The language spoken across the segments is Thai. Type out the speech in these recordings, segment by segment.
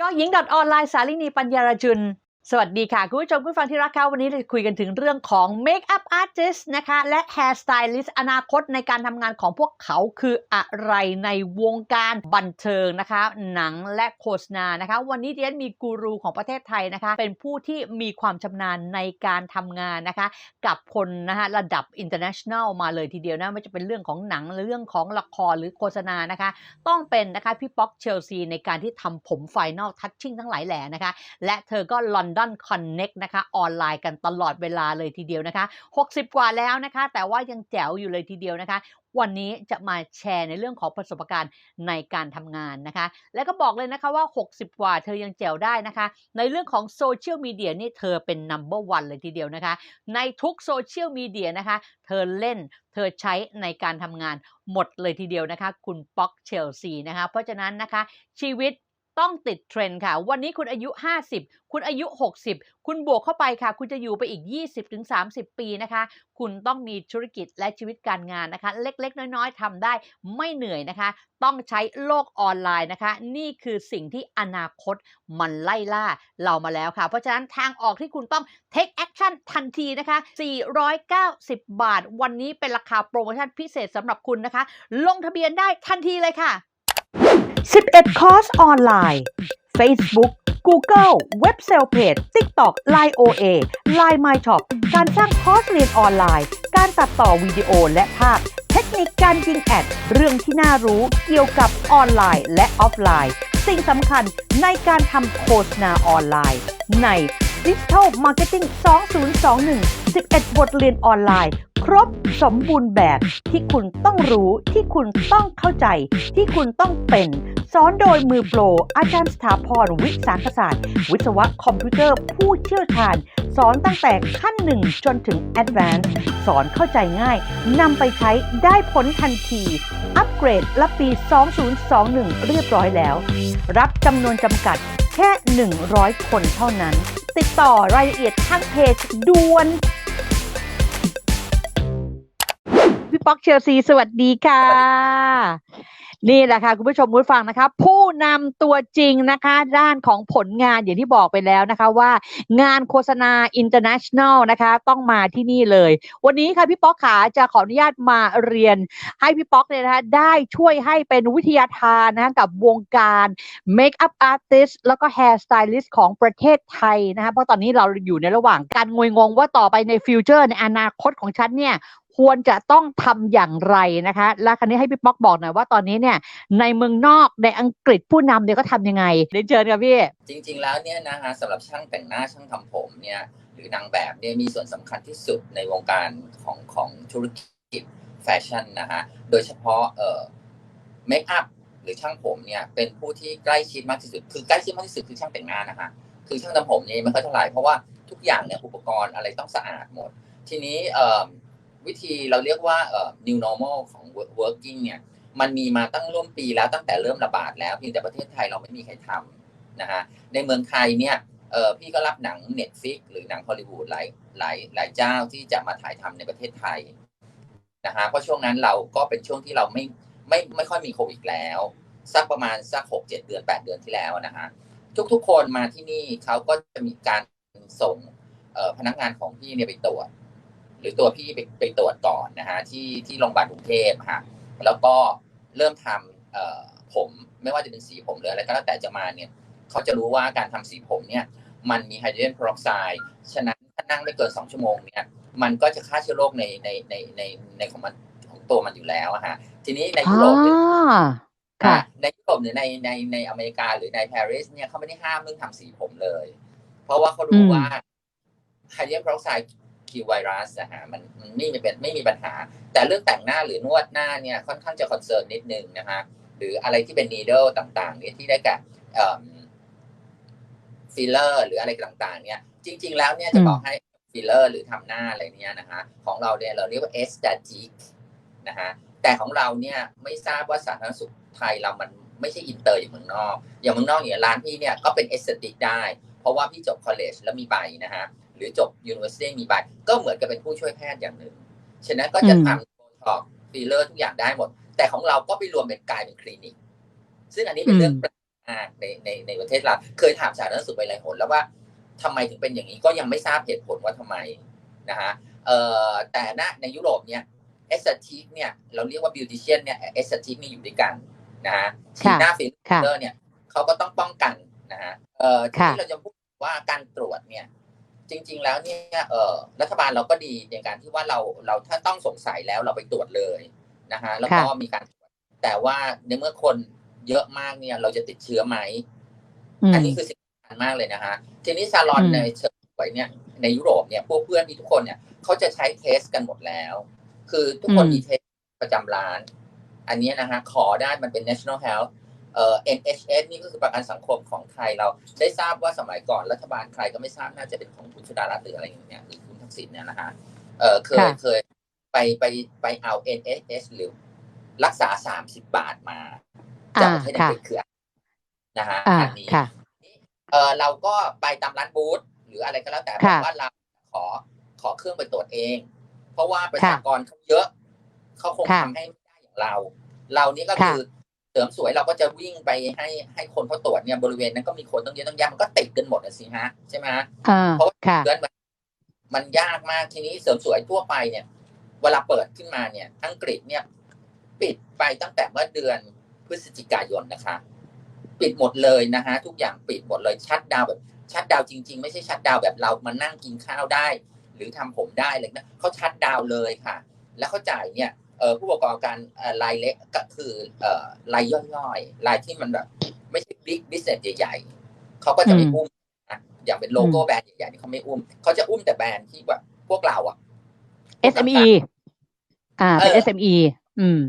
ยอหญิงออนไลน์สาลินีปัญญารจุน สวัสดีค่ะ คุณผู้ชมผู้ฟังที่รักค่ะวันนี้เราจะคุยกันถึงเรื่องของ Make-up Artist นะคะ และ Hair Stylist อนาคตในการทำงานของพวกเขาคืออะไรในวงการบันเทิงนะคะ หนังและโฆษณานะคะ วันนี้เดียนมีกูรูของประเทศไทยนะคะ เป็นผู้ที่มีความชำนาญในการทำงานนะคะ กับคนนะคะระดับ international มาเลยทีเดียวนะไม่จะเป็นเรื่องของหนังหรือเรื่องของละครหรือโฆษณานะคะ ต้องเป็นนะคะพี่ป๊อกเชลซีในการที่ทำผมไฟนอลทัชชิ่งทั้งหลายแหล่นะคะ และเธอก็ลอน London Connect นะคะออนไลน์กันตลอดเวลาเลยทีเดียวนะคะ 60 กว่าแล้วนะคะ แต่ว่ายังแจ๋วอยู่เลยทีเดียวนะคะ วันนี้จะมาแชร์ในเรื่องของประสบการณ์ในการทำงานนะคะ แล้วก็บอกเลยนะคะว่า 60 กว่าเธอยังแจ๋วได้นะคะ ในเรื่องของโซเชียลมีเดียนี่เธอเป็น number one เลยทีเดียวนะคะ ในทุกโซเชียลมีเดียนะคะ เธอเล่นเธอใช้ในการทำงานหมดเลยทีเดียวนะคะ คุณป๊อกเชลซีนะคะ เพราะฉะนั้นนะคะชีวิต ต้องติดเทรนด์ค่ะ วันนี้คุณอายุ 50 คุณอายุ 60 คุณบวกเข้าไปค่ะ คุณจะอยู่ไปอีก 20-30 ปีนะคะ คุณต้องมีธุรกิจและชีวิตการงานนะคะ เล็กๆ น้อยๆทำได้ไม่เหนื่อยนะคะ ต้องใช้โลกออนไลน์นะคะ นี่คือสิ่งที่อนาคตมันไล่ล่าเรามาแล้วค่ะ เพราะฉะนั้นทางออกที่คุณต้อง take action ทันทีนะคะ 490 บาท วันนี้เป็นราคาโปรโมชั่นพิเศษสำหรับคุณนะคะ ลงทะเบียนได้ทันทีเลยค่ะ 11 คอร์สออนไลน์ Facebook Google เว็บเซลเพจ TikTok Line OA Line My Shop การสร้างคอร์สเรียนออนไลน์ การตัดต่อวิดีโอและภาพ เทคนิคการยิงแอด เรื่องที่น่ารู้เกี่ยวกับออนไลน์และออฟไลน์ สิ่งสำคัญในการทำโฆษณาออนไลน์ ใน Digital Marketing 2021 11 บทเรียนออนไลน์ ครบสมบูรณ์แบบที่คุณต้องรู้ที่คุณต้องเข้าใจ ที่คุณต้องเป็น สอนโดยมือโปร อาจารย์สถาพรวิสาขศาสตร์ วิศวะคอมพิวเตอร์ผู้เชี่ยวชาญ สอนตั้งแต่ขั้น1จนถึง Advanced สอนเข้าใจง่ายนำไปใช้ได้ผลทันที อัปเกรดรับปี 2021 เรียบร้อยแล้ว รับจำนวนจำกัดแค่ 100 คนเท่านั้น ติดต่อรายละเอียดทางเพจด่วนพี่ป๊อกเชลซี สวัสดีค่ะ นี่แหละค่ะคุณผู้ชมผู้ฟังนะคะ ผู้นำตัวจริงนะคะ ด้านของผลงานอย่างที่บอกไปแล้วนะคะว่างานโฆษณา international นะคะ ต้องมาที่นี่เลย วันนี้ค่ะพี่ป๊อกขาจะขออนุญาตมาเรียน ให้พี่ป๊อกเนี่ยนะคะได้ช่วยให้เป็นวิทยาทานนะคะกับวงการ Make-up Artist แล้วก็ Hair Stylist ของประเทศไทยนะคะเพราะตอนนี้เราอยู่ในระหว่างการงวยงงว่าต่อไปในฟิวเจอร์ในอนาคตของฉันเนี่ย ควรจะต้องทำอย่างไรนะคะ และคันนี้ให้พี่ป๊อกบอกหน่อยว่าตอนนี้เนี่ยในเมืองนอกในอังกฤษผู้นำเนี่ยก็ทำยังไงเรียนเชิญค่ะพี่ จริง ๆ แล้วเนี่ยนะฮะสำหรับช่างแต่งหน้าช่างทำผมเนี่ยหรือนางแบบเนี่ยมีส่วนสำคัญที่สุดในวงการของของธุรกิจแฟชั่นนะฮะโดยเฉพาะเอ่อเมคอัพหรือช่างผมเนี่ยเป็นผู้ที่ใกล้ชิดมากที่สุด คือใกล้ชิดมากที่สุดคือช่างแต่งหน้านะฮะคือช่างทำผมนี่ไม่ค่อยเท่าไหร่เพราะว่าทุกอย่างเนี่ยอุปกรณ์อะไรต้องสะอาดหมด ทีนี้เอ่อ วิธีเราเรียกว่าเอ่อ new normal ของ working เนี่ย มันมีมาตั้งร่วมปีแล้วตั้งแต่เริ่มระบาดแล้วเพียงแต่ประเทศไทยเราไม่มีใครทำนะฮะในเมืองไทยเนี่ยเออพี่ก็รับหนัง Netflix หรือหนังฮอลลีวูดหลายหลายหลายเจ้าที่จะมาถ่ายทำในประเทศไทยนะฮะเพราะช่วงนั้นเราก็เป็นช่วงที่เราไม่ไม่ไม่ค่อยมีโควิดแล้ว สักประมาณสักหกเจ็ดเดือนแปดเดือนที่แล้วนะฮะทุกๆคนมาที่นี่เขาก็จะมีการส่งพนักงานของพี่เนี่ยไปตรวจ รือตัวพี่ไปไปตรวจก่อนนะฮะที่ที่โรงพยาบาลกรุงเทพฮะแล้วก็เริ่มทำเอ่อผมไม่ว่าจะเป็นสีผมหรืออะไรก็แล้วแต่จะมาเนี่ยเขาจะรู้ว่าการทำสีผมเนี่ยมันมีไฮโดรเจนเพอร์ออกไซด์ฉะนั้นถ้านั่งไม่เกินสองชั่วโมงเนี่ยมันก็จะฆ่าเชื้อโรคในในในในในของมันของตัวมันอยู่แล้วอะฮะทีนี้ในยุโรปเนี่ยค่ะอะในยุโรปหรือในในในอเมริกาหรือในปารีสเนี่ยเขาไม่ได้ห้ามเรื่องทำสีผมเลย เพราะว่าเขาอืรู้มว่าไฮเดรเจนเพอร์ออกไซด์ คิวไวรัสนะฮะมันมันไม่มีเป็นไม่มีปัญหา แต่เรื่องแต่งหน้าหรือนวดหน้าเนี่ยค่อนข้างจะคอนเซิร์นนิดนึงนะฮะหรืออะไรที่เป็นนีเดิลต่างๆเนี่ยที่ได้แก่ฟิลเลอร์หรืออะไรต่างๆ เนี่ย จริง ๆ แล้วเนี่ยจะบอกให้ฟิลเลอร์หรือทำหน้าอะไรเนี่ยนะฮะของเราเนี่ยเราเรียกว่าเอสตาจิกนะฮะแต่ของเราเนี่ยไม่ทราบว่าสาธารณสุขไทยเรามันไม่ใช่อินเตอร์อย่างเมืองนอก อย่างเมืองนอกเนี่ยร้านพี่เนี่ยก็เป็นเอสติกได้ เพราะว่าพี่จบคอลเลจแล้วมีใบนะฮะ หรือจบยูนิเวอร์ซิตี้มีใบก็เหมือนกับเป็นผู้ช่วยแพทย์อย่างหนึ่ง ฉะนั้นก็จะอืมทำโบท็อกฟิลเลอร์ทุกอย่างได้หมด แต่ของเราก็ไปรวมเป็นกลายเป็นคลินิก ซึ่งอันนี้เป็นเรื่องแปลกมากในในในประเทศเราเคยถามสาธารณสุขไปหลายหนแล้วว่าทำไมถึงเป็นอย่างนี้ก็ยังไม่ทราบเหตุผลว่าทำไมนะฮะเอ่อแต่ณในยุโรปเนี่ยเอสติกเนี่ยเราเรียกว่าบิวติเชียนเนี่ยเอสติกนี่อยู่ด้วยกันนะฮะฉีดหน้าฟิลค่ะเลอร์เนี่ยเขาก็ต้องป้องกันนะฮะเอ่อทีค่ะนี้เราจะพูดว่าการตรวจเนี่ย จริง ๆ แล้วเนี่ยเอ่อรัฐบาลเราก็ดีในการที่ว่าเราเราถ้าต้องสงสัยแล้วเราไปตรวจเลยนะฮะแล้วก็มีการตรวจแต่ว่าในเมื่อคนเยอะมากเนี่ยเราจะติดเชื้อไหมอืมอันนี้คือสิ่งสำคัญมากเลยนะฮะทีนี้ซาลอนอืมในเชิงไว้เนี่ยในยุโรปเนี่ยพวกเพื่อนที่ทุกคนเนี่ยเขาจะใช้เทสกันหมดแล้ว คือทุกคนมีเทสประจำร้าน อันนี้นะฮะขอได้มันเป็น national health เอ่อ NHS นี่ก็คือประกันสังคมของไทยเราได้ทราบว่าสมัยก่อนรัฐบาลใครก็ไม่ทราบน่าจะเป็นของคุณสุดารัตน์หรืออะไรอย่างเงี้ยหรือคุณทักษิณเนี่ยนะฮะเออเคยค่ะเคยไปไปไปเอา NHS หรือรักษา30บาทมาจากประเทศอังกฤษคือนะฮะอ่าอันนี้ค่ะเออเราก็ไปตามร้านบูธหรืออะไรก็แล้วแต่ค่ะว่าเราขอขอเครื่องไปตรวจเอง เพราะว่าประชากรเขาเยอะ เขาคงค่ะทำให้ไม่ได้อย่างเรา เรานี่ก็ค่ะคือ เสริมสวยเราก็จะวิ่งไปให้ให้คนเขาตรวจเนี่ยบริเวณนั้นก็มีคนต้องเยอะต้องแยะมันก็ติดกันหมดนะสิฮะใช่ไหมฮะอ่าเพราะว่าค่ะเชื้อมันมันยากมากทีนี้เสริมสวยทั่วไปเนี่ย เวลาเปิดขึ้นมาเนี่ยอังกฤษเนี่ย ปิดไปตั้งแต่เมื่อเดือนพฤศจิกายนนะคะ ปิดหมดเลยนะฮะทุกอย่างปิดหมดเลยชัดดาวน์แบบชัดดาวน์จริง ๆ ไม่ใช่ชัดดาวน์แบบเรามานั่งกินข้าวได้ หรือทำผมได้เลยนะเขาชัดดาวน์เลยค่ะ แล้วเขาจ่ายเนี่ยเออ ผู้ประกอบการเอ่อรายเล็กก็คือเอ่อรายย่อยๆรายที่มันแบบ ไม่ใช่บิ๊กบิสเนสใหญ่ๆเขาก็จะไม่อืมอุ้มนะอย่างเป็นโลโก้แบรนด์ใหญ่ๆนี่เขาไม่อุ้มเขาจะอุ้มแต่แบรนด์ที่แบบพวกเราอะ SME อ่าเป็นเออ SME อืม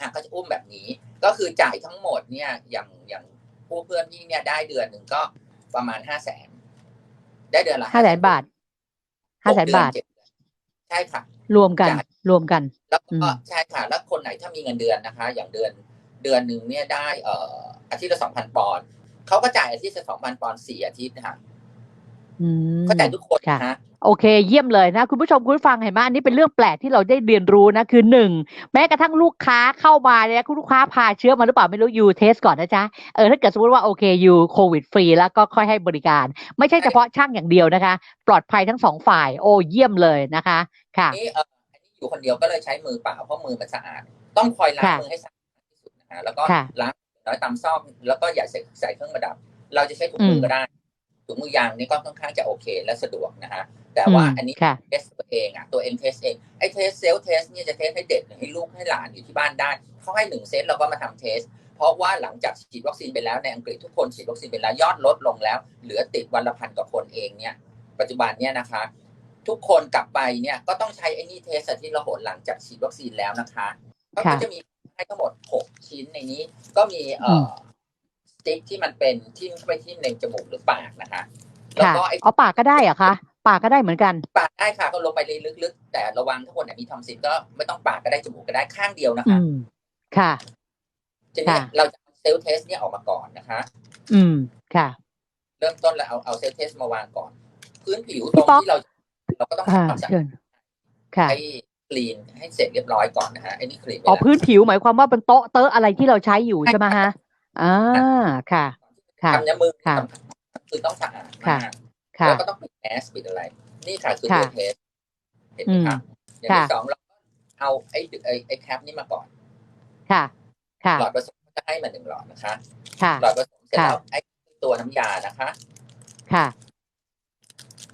อะก็จะอุ้มแบบนี้ ก็คือจ่ายทั้งหมดเนี่ย อย่างอย่างผู้เพื่อนพี่เนี่ยได้เดือนหนึ่งก็ประมาณห้าแสนได้เดือนละห้าแสนบาทห้าแสนเดือบาทเจ็ดเดือนใช่ค่ะ รวมกันจ่ายรวมกัน แล้วอืก็มใช่ค่ะแล้วคนไหนถ้ามีเงินเดือนนะคะ อย่างเดือนเดือนหนึ่งเนี่ยได้เอ่ออาทิตย์ละสองพันปอนด์เขาก็จ่ายอาทิตย์ละสองพันปอนด์สี่อาทิตย์นะคะอืม เขาจ่ายทุกคนค่ะนะโอเค เยี่ยมเลยนะ คุณผู้ชมคุณผู้ฟังเห็นไหมอันนี้เป็นเรื่องแปลกที่เราได้เรียนรู้นะ คือหนึ่งแม้กระทั่งลูกค้าเข้ามาเนี่ยคุณลูกค้าพาเชื้อมาหรือเปล่าไม่รู้ยูเทสก่อนนะจ๊ะเออถ้าเกิดสมมติว่าโอเคยูโควิดฟรีแล้วก็ค่อยให้บริการ ไม่ใช่เฉพาะช่างอย่างเดียวนะคะ ปลอดภัยทั้งสองฝ่าย โอ้เยี่ยมเลยนะคะค่ะนี่เอออันนี้อยู่คนเดียวก็เลยใช้มือเปล่าเพราะมือมันสะอาด ต้องคอยล้างค่ะมือให้สะอาดที่สุดนะฮะแล้วก็ค่ะล้างน้อยตามซอกแล้วก็อย่าใส่ใส่เครื่องประดับ เราจะใช้ถุงมืออมก็ได้ ถุงมือยางนี่ก็ค่อนข้างจะโอเคและสะดวกนะฮะแต่ว่าอืมอันนี้ค่ะเทสตัวเองอะตัวเองเทสเองไอ้เทสเซลเทสเนี่ยจะเทสให้เด็กหรือให้ลูกให้หลานอยู่ที่บ้านได้เขาให้หนึ่งเซตเราก็มาทำเทส เพราะว่าหลังจากฉีดวัคซีนไปแล้วในอังกฤษทุกคนฉีดวัคซีนไปแล้วยอดลดลงแล้ว เหลือติดวันละพันกว่าคนเองเนี่ย ปัจจุบันเนี่ยนะคะ ทุกคนกลับไปเนี่ยก็ต้องใช้ไอ้นี่เทสที่เราหนหลังจากฉีดวัคซีนแล้วนะคะก็ค่ะจะมีให้ทั้งหมดหกชิ้นในนี้ก็มีเอ่ออส ติ๊กที่มันเป็นทิ่มเข้าไปที่ในจมูกหรือปากนะคะแล้วค่ะก็ไอ้เอาปากก็ได้เหรอคะปากก็ได้เหมือนกัน ปากได้ค่ะก็ลงไปลึกๆ แต่ระวังถ้าคนไหนมีทอมซินก็ไม่ต้องปากก็ได้จมูกก็ได้ข้างเดียวนะอืคะม ค่ะ ทีนี้ค่ะ เราจะเอาเซลล์เทสเนี่ยออกมาก่อนนะคะ อืม ค่ะ เริ่มต้นแล้วเอาเอาเซลล์เทสมาวางก่อน พื้นผิวตพี่รงป๊อกที่เราเราก็ต้องอ่าทำความสะเชิอาดญค่ะให้คลีนให้เสร็จเรียบร้อยก่อนนะฮะไอ้นี่คลีนไปอ๋อแล้วพื้นผิวหมายความว่าเป็นโต๊ะเตอะอะไรที่เราใช้อยู่ใช่ไหมฮะ อ่าค่ะ ค่ะทำน้ำมือค่ะสำคัญคือต้องสะอาดค่ะมากค่ะแล้วก็ต้องปิดแมสปิดอะไร นี่ค่ะคือค่ะตัวเทสเห็นไหมครับอย่างค่ะที่สองเราก็เอาไอ้ไอ้ไอ้แคปนี่มาก่อน ค่ะ ค่ะหลอดผสมจะให้มาหนึ่งหลอดนะคะ ค่ะหลอดผสมเสร็จค่ะแล้วไอ้ตัวน้ำยานะคะ ค่ะ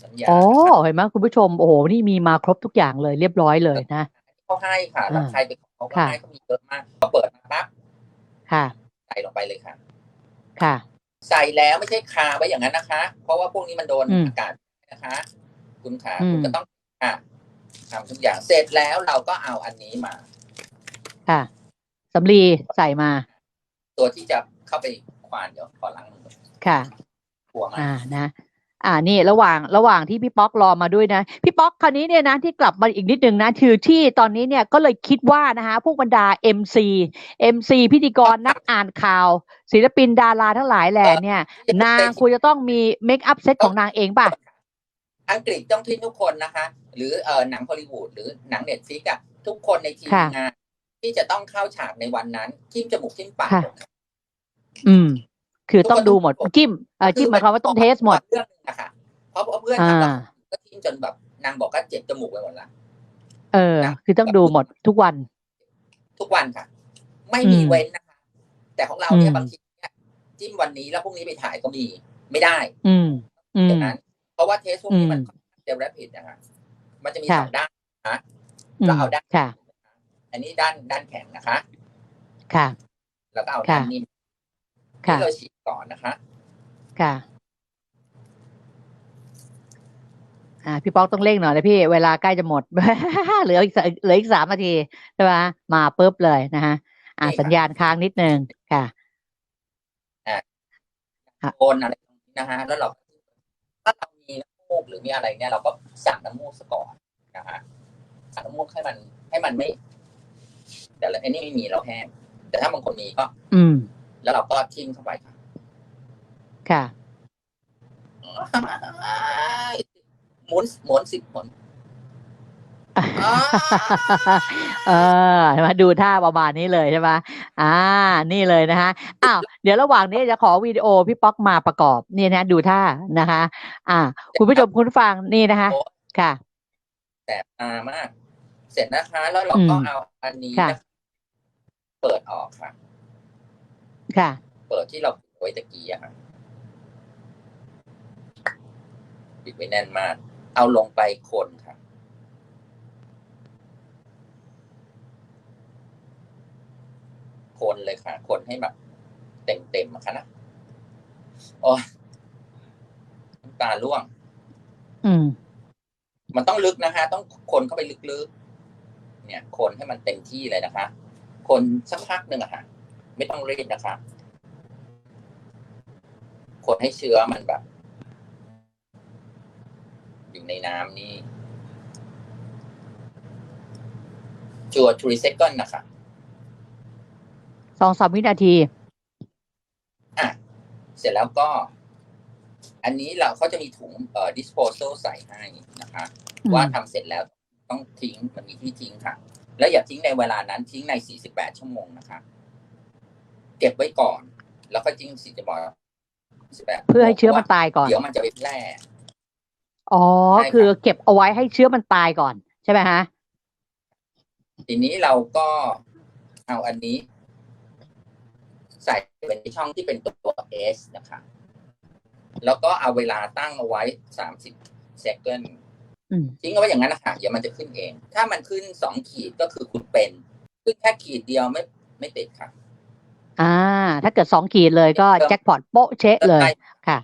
น้ำยาอ๋อนะคะเห็นไหมคุณผู้ชมโอ้โหนี่มีมาครบทุกอย่างเลยเรียบร้อยเลยนะเขาให้ค่ะแล้วใครไปขอเขาก็ค่ะให้เขามีเยอะมากพอเปิดมาปั๊บ ค่ะ ใส่ลง ไปเลยค่ะ ค่ะ ใส่แล้วไม่ใช่คาไว้อย่างนั้นนะคะ เพราะว่าพวกนี้มันโดนอืมอากาศนะคะ คุณขาอืมคุณก็ต้องค่ะทำทุกอย่างเสร็จแล้วเราก็เอาอันนี้มา ค่ะสำลีใส่มา ตัวที่จะเข้าไปควานเดี๋ยวขอล้างมือก่อนค่ะกลัวมากอ่านะ อ่านี่ระหว่างระหว่างที่พี่ป๊อกรอมาด้วยนะ พี่ป๊อกคราวนี้เนี่ยนะที่กลับมาอีกนิดนึงนะคือที่ตอนนี้เนี่ยก็เลยคิดว่านะคะพวกบรรดา MC MC พิธีกรนักอ่านข่าว ศิลปินดาราทั้งหลายแหล่เนี่ย นางควรจะต้องมีเมคอัพเซตของนางเองป่ะ อังกฤษต้องทิ้งทุกคนนะคะ หรือเออหนังฮอลลีวูดหรือหนังเน็ตฟลิกอะทุกคนในทีมค่ะงานที่จะต้องเข้าฉากในวันนั้นทิ่มจมูกทิ่มปากค่ะหมดค่ะอืม คือต้องดูหมดจิ้มเออจิ้มหมายความว่าต้องเทสหมดเรื่องนึงนะคะเพราะเพราะเพื่อนอ่าทำแล้วก็ทิ้งจนแบบนางบอกว่าเจ็บจมูกไปหมดละเออ คือต้องดูหมดทุกวัน ทุกวันค่ะ ไม่มีอืมเว้นนะคะแต่ของเราเนี่ยอืมบางทีเนี่ยจิ้มวันนี้แล้วพรุ่งนี้ไปถ่ายก็มีไม่ได้ อืมอือมย่างนั้น เพราะว่าเทสพวกนี้มันอืมเดลแรปิดนะคะมันจะมีค่ะสองด้านนะอืมเราเอาด้านค่ะอันนี้ด้านด้านแข็งนะคะ ค่ะ แล้วก็เอาค่ะด้านนิ่มค่ะ ที่เราฉีดก่อนนะคะ ค่ะ อ่า พี่ป๊อกต้องเร่งหน่อยนะพี่เวลาใกล้จะหมด เหลืออีกสเหลืออีกสามนาทีใช่ไหมมาปุ๊บเลยนะฮะอ่า ใช่ครับ สัญญาณค้างนิดนึงค่ะค่ะ โอนอะไรตรงนี้นะฮะแล้วเราถ้าเรามีน้ำมูกหรือมีอะไรเนี่ยเราก็สั่งน้ำมูกซะก่อนนะฮะสั่งน้ำมูกให้มันให้มันไม่ แต่ละไอ้นี่ไม่มีเราแห้งแต่ถ้าบางคนมีก็อืม แล้วเราก็ทิ้งเข้าไปค่ะค่ะหมุนหมุนสิบหมุนอ่าเออใช่ไหมดูท่าประมาณนี้เลยใช่ไหมอ่า นี่เลยนะคะอ้าวเดี๋ยวระหว่างนี้จะขอวิดีโอพี่ป๊อกมาประกอบนี่นะดูท่านะคะ อ่า คุณผู้ชมคุณผู้ฟังนี่นะคะ ค่ะแสบตามาก เสร็จนะคะ แล้วเราก็อืมเอาอันนี้ค่ะนะเปิดออกค่ะ ค่ะ เปิดที่เราปิดไว้ตะกี้อะค่ะปิดไว้แน่นมาก เอาลงไปคนค่ะคนเลยค่ะ คนให้แบบเต็มเต็มๆอะค่ะนะโอ้ยน้ำตาล่วง อืม มันต้องลึกนะคะ ต้องคนเข้าไปลึกๆ เนี่ย คนให้มันเต็มที่เลยนะคะ คนสักพักหนึ่งอะค่ะ ไม่ต้องรีบนะคะคนให้เชื้อมันแบบ อยู่ในน้ำนี่จัวทรีเซกันนะคะสองสามวินาที อะ เสร็จแล้วก็ อันนี้เราเขาจะมีถุงเอ่อ disposal ใส่ให้นะคะอืมว่าทำเสร็จแล้วต้องทิ้งมันมีที่ทิ้งค่ะ แล้วอย่าทิ้งในเวลานั้นทิ้งใน 48 ชั่วโมงนะคะ เก็บไว้ก่อน แล้วก็ทิ้งสิจะบอก48เพื่อให้เชื้อมันตายก่อน เดี๋ยวมันจะไปแพร่อ๋อใช่ครับคือเก็บเอาไว้ให้เชื้อมันตายก่อน ใช่ไหมฮะ ทีนี้เราก็เอาอันนี้ ใส่เป็นช่องที่เป็นตัว S นะคะแล้วก็เอาเวลาตั้งเอาไว้30 second อืมทิ้งเอาไว้อย่างนั้นนะคะเดี๋ยวมันจะขึ้นเอง ถ้ามันขึ้นสองขีดก็คือคุณเป็น ขึ้นแค่ขีดเดียวไม่ไม่ติดค่ะ อ่า ถ้าเกิดสองขีดเลยก็แจ็คพอตโป๊ะเชะเลยค่ะ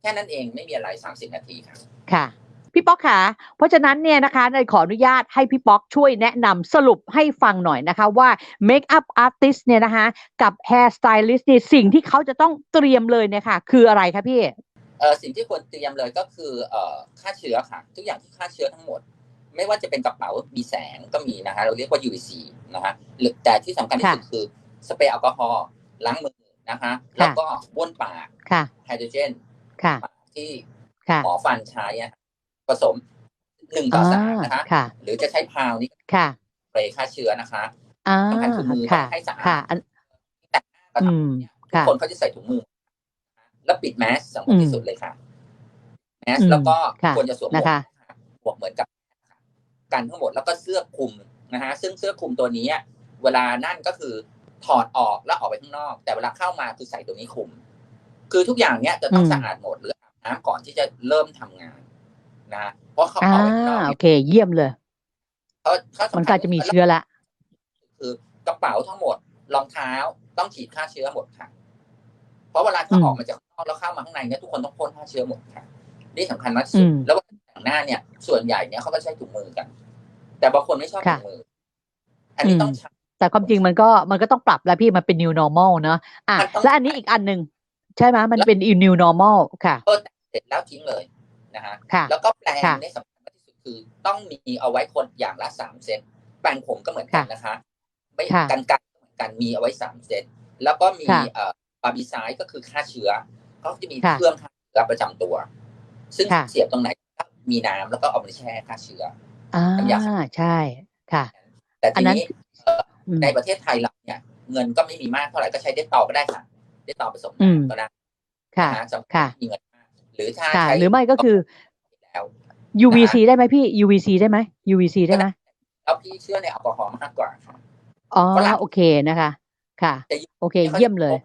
แค่นั้นเองไม่มีอะไรสามสิบนาทีค่ะค่ะพี่ป๊อกค่ะ เพราะฉะนั้นเนี่ยนะคะในขออนุญาตให้พี่ป๊อกช่วยแนะนำสรุปให้ฟังหน่อยนะคะว่าเมคอัพอาร์ติสเนี่ยนะคะ กับแฮร์สไตลิสต์เนี่ยสิ่งที่เขาจะต้องเตรียมเลยเนี่ยค่ะ คืออะไรคะพี่เออสิ่งที่ควรเตรียมเลยก็คือเอ่อฆ่าเชื้อค่ะ ทุกอย่างที่ฆ่าเชื้อทั้งหมด ไม่ว่าจะเป็นกระเป๋ามีแสงก็มีนะคะเราเรียกว่า UVC นะคะหรือแต่ที่สำคัญที่สุดคือ สเปรย์แอลกอฮอล์ล้างมือนะคะ แล้วก็บ้วนปากค่ะไฮโดรเจนค่ะที่ค่ะหมอฟันใช้อะผสมหนึ่งต่อสามนะคะค่ะหรือจะใช้พาวนี่ค่ะสเปรย์ฆ่าเชื้อนะคะอ่าสำคัญคือมือค่ะให้สะอาดค่ะอันแต่ก็อืมทำทุกค่ะคนเขาจะใส่ถุงมือ แล้วปิดแมสสำคัญที่สุดเลยค่ะ แมสอืมแล้วก็ค่ะควรจะสวมหมวกนะคะหมวกเหมือนกับกันทั้งหมดแล้วก็เสื้อคลุมนะฮะซึ่งเสื้อคลุมตัวนี้อะเวลานั่นก็คือ ถอดออกแล้วออกไปข้างนอก แต่เวลาเข้ามาคือใส่ตัวนี้คลุม คือทุกอย่างเนี้ยจะต้องอืมสะอาดหมดหรืออาบน้ำก่อนที่จะเริ่มทำงานนะเพราะเขาอ่าออกไปข้างนอกโอเนี่ยเค เยี่ยมเลยเขาเขาสำคัญมันก็จะมีเชื้อละ คือกระเป๋าทั้งหมดรองเท้าต้องฉีดฆ่าเชื้อหมดค่ะ เพราะเวลาถ้าอืมออกมาจากข้างนอกแล้วเข้ามาข้างในเนี่ยทุกคนต้องพ่นฆ่าเชื้อหมดค่ะนี่สำคัญมากที่สุดอืมแล้วเวลาแต่งหน้าเนี่ย ส่วนใหญ่เนี่ยเขาก็ใช้ถุงมือกัน แต่บางคนไม่ชอบค่ะถุงมือ อันนี้อืมต้องใช้ แต่ความจริงมันก็มันก็ต้องปรับแล้วพี่มันเป็น new normal เนอะอะมันต้องและอันนี้อีกอันหนึ่งใช่ไหมมันเป็น new normal ค่ะเออแต่เสร็จแล้วทิ้งเลยนะฮะค่ะแล้วก็แปรงค่ะเนี่ยสำคัญมากที่สุดคือต้องมีเอาไว้คนอย่างละสามเซตแปรงผมก็เหมือนกันนะคะไม่ค่ะกันกันก็เหมือนกันมีเอาไว้สามเซตแล้วก็มีค่ะเอ่อบาร์บีไซด์ก็คือฆ่าเชื้อเขาจะมีค่ะเครื่องฆ่าเชื้อประจำตัว ซึ่งค่ะเสียบตรงไหนก็มีน้ำแล้วก็เอาไปแช่ฆ่าเชื้ออ่าน้ำยาใช่ค่ะ แต่อัทีนนั้นนี้เอ่ออืม ในประเทศไทยเราเนี่ย เงินก็ไม่มีมากเท่าไหร่ก็ใช้เดตตอก็ได้ค่ะได้ต่อผสมอืมน้ำก็ได้ค่ะนะฮะสำหรับค่ะมีเงินมากหรือถ้าค่ะใช้หรือไม่ก็คือแล้ว UVC ได้ไหมพี่ UVC ได้ไหม UVC ได้ไหมแล้วพี่เชื่อในแอลกอฮอล์มากกว่าค่ะอ๋อฝรั่งโอเคนะคะ ค่ะแต่โอเค เยี่ยมเลย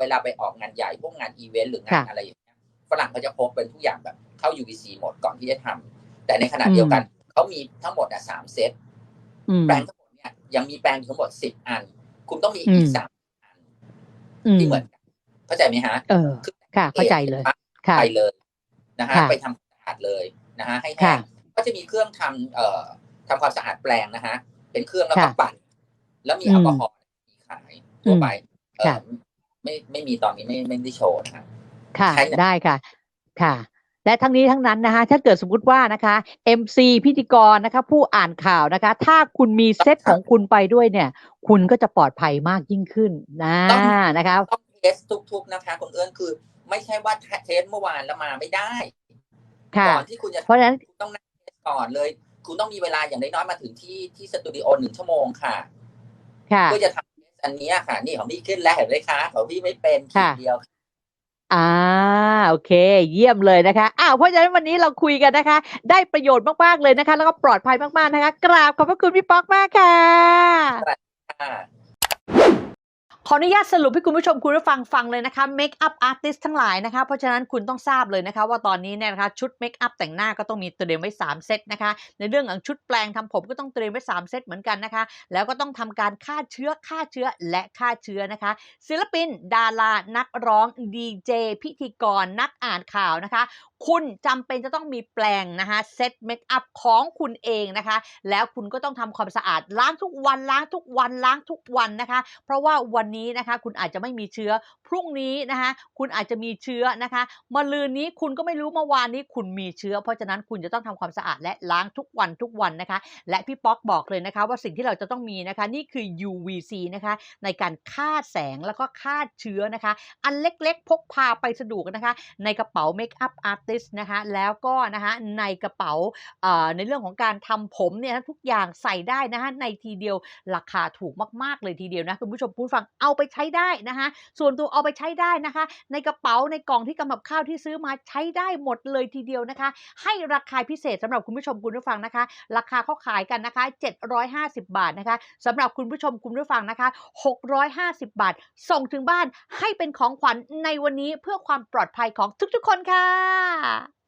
เวลาไปออกงานใหญ่พวกงานอีเวนต์หรืองานค่ะอะไรอย่างเงี้ยฝรั่งเขาจะพกเป็นทุกอย่างแบบเข้า UVC หมดก่อนที่จะทำแต่ในขณะเดียวกันเขามีทั้งหมดอะสามเซตอืมแปรงทั้งหมดเนี่ ยยังมีแปรงอยู่ทั้งหมดสิบอัน คุณต้องมีอือีกมสามอันอืมที่เหมือนกันเข้าใจไหมฮะเออค่ะ เข้าใจเลยค่ะไปเลยนะฮะค่ะไปทำความสะอาดเลยนะฮะให้แห้ค่ะงก็จะมีเครื่องทำเอ่อทำความสะอาดแปลงนะฮะเป็นเครื่องแล้วก็ค่ะปั่นแล้วมีอืมแอลกอฮอล์มีขายทั่วไปเอ่อค่ะไม่ไม่มีตอนนี้ไม่ไม่ได้โชว์นะฮะค่ะใช่นะได้ค่ะ ค่ะ และทั้งนี้ทั้งนั้นนะคะถ้าเกิดสมมุติว่านะคะ MC พิธีกรนะคะ ผู้อ่านข่าวนะคะ ถ้าคุณมีเซตของคุณไปด้วยเนี่ย คุณก็จะปลอดภัยมากยิ่งขึ้นนะนะคะต้องเทสทุก ๆนะคะคุณเอื้อนคือ ไม่ใช่ว่าเทสเมื่อวานแล้วมาไม่ได้ค่ะก่อนที่คุณจะเพราะฉะนั้นคุณต้องนั่งเทสก่อนเลย คุณต้องมีเวลาอย่างน้อยๆมาถึงที่ที่สตูดิโอหนึ่งชั่วโมงค่ะค่ะเพื่อจะทำเทสอันเนี้ยค่ะ นี่ของพี่ขึ้นแล้วเห็นไหมคะของพี่ไม่เป็นขีดค่ะเดียว อ่าโอเค เยี่ยมเลยนะคะอ้าวเพราะฉะนั้นวันนี้เราคุยกันนะคะ ได้ประโยชน์มากๆเลยนะคะ แล้วก็ปลอดภัยมากๆนะคะ กราบขอบพระคุณพี่ป๊อกมากค่ะค่ะ ขออนุญาตสรุปให้คุณผู้ชมคุณผู้ฟังฟังเลยนะคะเมคอัพอาร์ติสทั้งหลายนะคะเพราะฉะนั้นคุณต้องทราบเลยนะคะ ว่าตอนนี้เนี่ยนะคะชุดเมคอัพแต่งหน้าก็ต้องมีเตรียมไว้ 3 เซตนะคะ ในเรื่องของชุดแปลงทำผมก็ต้องเตรียมไว้ 3 เซตเหมือนกันนะคะ แล้วก็ต้องทำการฆ่าเชื้อฆ่าเชื้อและฆ่าเชื้อนะคะ ศิลปิน ดารานักร้องดีเจพิธีกรนักอ่านข่าวนะคะ คุณจำเป็นจะต้องมีแปลงนะคะเซตเมคอัพของคุณเองนะคะ แล้วคุณก็ต้องทำความสะอาดล้างทุกวันล้างทุกวันล้างทุกวันนะคะ เพราะว่าวันนี้นะคะคุณอาจจะไม่มีเชื้อพรุ่งนี้นะคะ คุณอาจจะมีเชื้อนะคะมะลืนนี้คุณก็ไม่รู้เมื่อวานนี้คุณมีเชื้อ เพราะฉะนั้นคุณจะต้องทำความสะอาดและล้างทุกวันทุกวันนะคะ และพี่ป๊อกบอกเลยนะคะ ว่าสิ่งที่เราจะต้องมีนะคะ นี่คือ UVC นะคะ ในการฆ่าแสงแล้วก็ฆ่าเชื้อนะคะ อันเล็กๆ พกพาไปสะดวกนะคะ ในกระเป๋าเมคอัพอาร์ต Make-up Artist นะคะแล้วก็นะคะในกระเป๋าในเรื่องของการทำผมเนี่ยทุกอย่างใส่ได้นะคะในทีเดียวราคาถูกมาก ๆ เลยทีเดียวนะคุณผู้ชมผู้ฟังเอาไปใช้ได้นะคะส่วนตัวเอาไปใช้ได้นะคะ ในกระเป๋าในกล่องที่กำกับข้าวที่ซื้อมาใช้ได้หมดเลยทีเดียวนะคะ ให้ราคาพิเศษสำหรับคุณผู้ชมคุณผู้ฟังนะคะ ราคาเขาขายกันนะคะ 750 บาทนะคะสำหรับคุณผู้ชมคุณผู้ฟังนะคะ 650 บาท ส่งถึงบ้านให้เป็นของขวัญในวันนี้เพื่อความปลอดภัยของทุกๆ คนค่ะ Dadah.